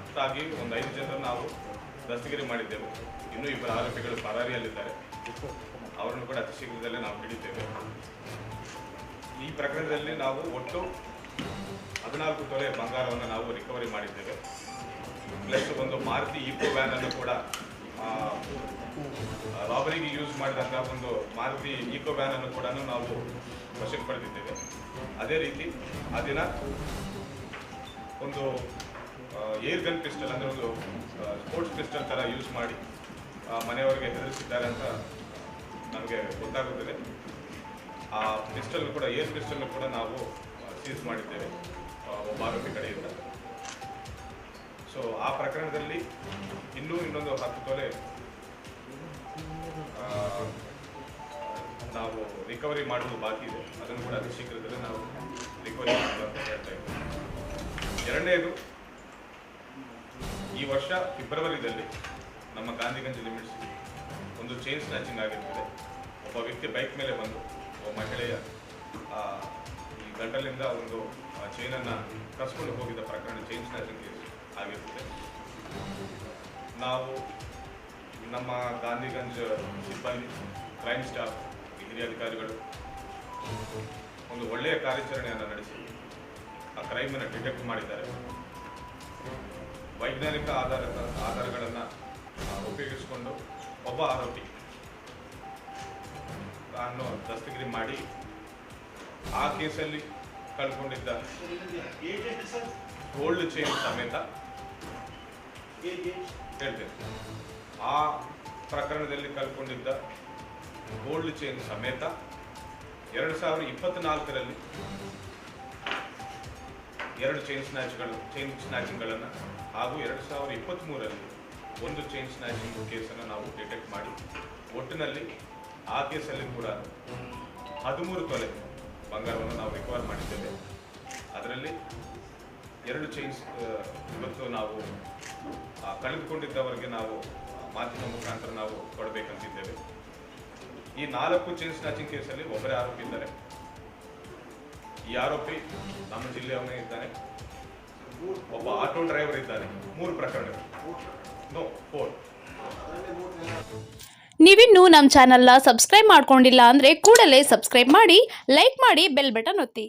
ಒಟ್ಟಾಗಿ ಒಂದು ಐದು ಜನರನ್ನು ನಾವು ದಸ್ತಗಿರಿ ಮಾಡಿದ್ದೇವೆ. ಇನ್ನೂ ಇಬ್ಬರು ಆರೋಪಿಗಳು ಪರಾರಿಯಲ್ಲಿದ್ದಾರೆ. ಅವರನ್ನು ಕೂಡ ಅತಿ ಶೀಘ್ರದಲ್ಲೇ ನಾವು ಹಿಡಿತೇವೆ. ಈ ಪ್ರಕರಣದಲ್ಲಿ ನಾವು ಒಟ್ಟು ಹದಿನಾಲ್ಕು ತೊಲೆ ಬಂಗಾರವನ್ನು ನಾವು ರಿಕವರಿ ಮಾಡಿದ್ದೇವೆ. ಪ್ಲಸ್ ಒಂದು ಮಾರುತಿ ಈಕೋ ವ್ಯಾನ್ ಅನ್ನು ಕೂಡ ರಾಬರಿಗೆ ಯೂಸ್ ಮಾಡಿದಂತಹ ಒಂದು ಮಾರುತಿ ಈಕೋ ವ್ಯಾನ್ ಅನ್ನು ಕೂಡ ನಾವು ವಶಕ್ಕೆ ಪಡೆದಿದ್ದೇವೆ. ಅದೇ ರೀತಿ ಆ ದಿನ ಒಂದು ಏರ್ ಗನ್ ಪಿಸ್ಟಲ್ ಅಂದರೆ ಒಂದು ಸ್ಪೋರ್ಟ್ಸ್ ಪಿಸ್ಟಲ್ ಥರ ಯೂಸ್ ಮಾಡಿ ಮನೆಯವರಿಗೆ ಹೆದರಿಸಿದ್ದಾರೆ ಅಂತ ನಮಗೆ ಗೊತ್ತಾಗುತ್ತದೆ. ಆ ಪಿಸ್ಟಲ್ ಕೂಡ, ಏರ್ ಪಿಸ್ಟಲ್ ಕೂಡ ನಾವು ಸೀಸ್ ಮಾಡಿದ್ದೇವೆ ಒಬ್ಬ ಆರೋಪಿ ಕಡೆಯಿಂದ. ಸೊ ಆ ಪ್ರಕರಣದಲ್ಲಿ ಇನ್ನೂ ಇನ್ನೊಂದು ಹತ್ತು ತೊಲೆ ನಾವು ರಿಕವರಿ ಮಾಡುವುದು ಬಾಕಿ ಇದೆ. ಅದನ್ನು ಕೂಡ ಅತಿ ಶೀಘ್ರದಲ್ಲೇ ನಾವು ರಿಕವರಿ ಅಂತ ಹೇಳ್ತಾ ಇದ್ದೀವಿ. ಎರಡನೇದು ಈ ವರ್ಷ ಫೆಬ್ರವರಿದಲ್ಲಿ ನಮ್ಮ ಗಾಂಧಿಗಂಜ್ ಲಿಮಿಟ್ಸ್ ಒಂದು ಚೈನ್ ಸ್ನ್ಯಾಚಿಂಗ್ ಆಗಿರ್ತದೆ. ಒಬ್ಬ ವ್ಯಕ್ತಿ ಬೈಕ್ ಮೇಲೆ ಬಂದು ಒಬ್ಬ ಮಹಿಳೆಯ ಈ ಗಂಟಲಿಂದ ಒಂದು ಚೈನನ್ನು ಕಸ್ಕೊಂಡು ಹೋಗಿದ್ದ ಪ್ರಕರಣ ಚೈನ್ ಸ್ನ್ಯಾಚಿಂಗ್ ಕೇಸ್ ಆಗಿರ್ತದೆ. ನಾವು ನಮ್ಮ ಗಾಂಧಿಗಂಜ್ ಸಿಬ್ಬಂದಿ ಕ್ರೈಮ್ ಸ್ಟಾಫ್ ಹಿರಿಯ ಅಧಿಕಾರಿಗಳು ಒಂದು ಒಳ್ಳೆಯ ಕಾರ್ಯಾಚರಣೆಯನ್ನು ನಡೆಸಿ, ಆ ಕ್ರೈಮನ್ನು ಡಿಟೆಕ್ಟ್ ಮಾಡಿದ್ದಾರೆ. ವೈಜ್ಞಾನಿಕ ಆಧಾರ ಆಧಾರಗಳನ್ನು ಉಪಯೋಗಿಸಿಕೊಂಡು ಒಬ್ಬ ಆರೋಪಿ ತಾನು ದಸ್ತಗಿರಿ ಮಾಡಿ ಆ ಕೇಸಲ್ಲಿ ಕಳ್ಕೊಂಡಿದ್ದ ಗೋಲ್ಡ್ ಚೈನ್ ಸಮೇತ ಹೇಳ್ತೇನೆ. ಆ ಪ್ರಕರಣದಲ್ಲಿ ಕಳ್ಕೊಂಡಿದ್ದ ಗೋಲ್ಡ್ ಚೈನ್ ಸಮೇತ ಎರಡು ಸಾವಿರದ ಇಪ್ಪತ್ನಾಲ್ಕರಲ್ಲಿ ಎರಡು ಚೈನ್ ಸ್ನ್ಯಾಚ್ಗಳು ಚೈನ್ ಸ್ನ್ಯಾಚಿಂಗ್ಗಳನ್ನು ಹಾಗೂ ಎರಡು ಸಾವಿರದ ಇಪ್ಪತ್ತ್ಮೂರಲ್ಲಿ ಒಂದು ಚೈನ್ ಸ್ನ್ಯಾಚಿಂಗ್ ಕೇಸನ್ನು ನಾವು ಡಿಟೆಕ್ಟ್ ಮಾಡಿ, ಒಟ್ಟಿನಲ್ಲಿ ಆ ಕೇಸಲ್ಲಿ ಕೂಡ ಹದಿಮೂರು ತೊಲೆ ಬಂಗಾರವನ್ನು ನಾವು ರಿಕವರ್ ಮಾಡಿದ್ದೇವೆ. ಅದರಲ್ಲಿ ಎರಡು ಚೈನ್ಸ್ ಇವತ್ತು ನಾವು ಕಳೆದುಕೊಂಡಿದ್ದವರಿಗೆ ನಾವು ಮಾಧ್ಯಮ ಮುಖಾಂತರ ನಾವು ಕೊಡಬೇಕಂತಿದ್ದೇವೆ. ಈ ನಾಲ್ಕು ಚೈನ್ ಸ್ನ್ಯಾಚಿಂಗ್ ಕೇಸಲ್ಲಿ ಒಬ್ಬರೇ ಆರೋಪಿ ಇದ್ದಾರೆ ಈ ಆರೋಪಿ ನಮ್ಮ ಜಿಲ್ಲೆಯವನೇ ಇದ್ದಾನೆ. ಒಬ್ಬ ಆಟೋ ಡ್ರೈವರ್ ಇದ್ದಾನೆ. ಮೂರು ಪ್ರಕರಣಗಳು. ನೀವಿನ್ನೂ ನಮ್ಮ ಚಾನಲ್ನ ಸಬ್ಸ್ಕ್ರೈಬ್ ಮಾಡ್ಕೊಂಡಿಲ್ಲ ಅಂದರೆ ಕೂಡಲೇ ಸಬ್ಸ್ಕ್ರೈಬ್ ಮಾಡಿ, ಲೈಕ್ ಮಾಡಿ, ಬೆಲ್ ಬಟನ್ ಒತ್ತಿ.